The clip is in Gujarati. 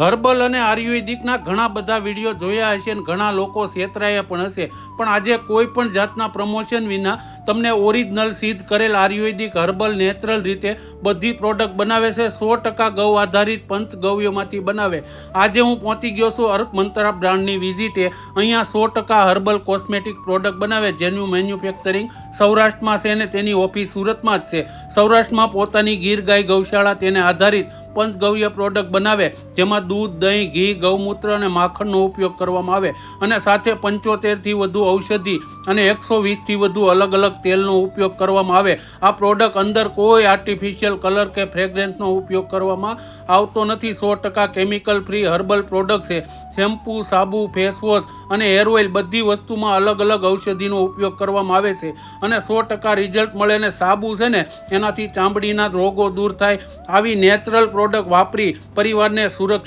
હર્બલ અને આયુર્વેદિકના ઘણા બધા વીડિયો જોયા હશે અને ઘણા લોકો છેતરાયા પણ હશે. પણ આજે કોઈ પણ જાતના પ્રમોશન વિના તમને ઓરિજિનલ સિદ્ધ કરેલ આયુર્વેદિક હર્બલ નેચરલ રીતે બધી પ્રોડક્ટ બનાવે છે, સો ટકા ગૌ આધારિત પંચ પંચગવ્યોમાંથી બનાવે. આજે હું પહોંચી ગયો છું અર્થ મંત્રા બ્રાન્ડની વિઝિટે. અહીંયા સો ટકા હર્બલ કોસ્મેટિક પ્રોડક્ટ બનાવે, જેનું મેન્યુફેક્ચરિંગ સૌરાષ્ટ્રમાં છે અને તેની ઓફિસ સુરતમાં જ છે. સૌરાષ્ટ્રમાં પોતાની ગીર ગાય ગૌશાળા તેને આધારિત પંચગવ્ય પ્રોડક્ટ બનાવે, જેમાં દૂધ, દહીં, ઘી, ગૌમૂત્ર અને માખણનો ઉપયોગ કરવામાં આવે. અને સાથે પંચોતેરથી વધુ ઔષધિ અને એકસો વીસથી વધુ અલગ અલગ તેલનો ઉપયોગ કરવામાં આવે. આ પ્રોડક્ટ અંદર કોઈ આર્ટિફિશિયલ કલર કે ફ્રેગ્રન્સનો ઉપયોગ કરવામાં આવતો નથી. સો ટકા કેમિકલ ફ્રી હર્બલ પ્રોડક્ટ છે. શેમ્પૂ સાબુ ફેસવોશ અને હેર ઓઇલ બધી વસ્તુમાં અલગ અલગ ઔષધિનો ઉપયોગ કરવામાં આવે છે. અને સો ટકા રિઝલ્ટ મળે ને સાબુ છે ને, એનાથી ચામડીના રોગો દૂર થાય. આવી નેચરલ પ્રોડક્ટ વાપરી પરિવારને સુરક્ષિત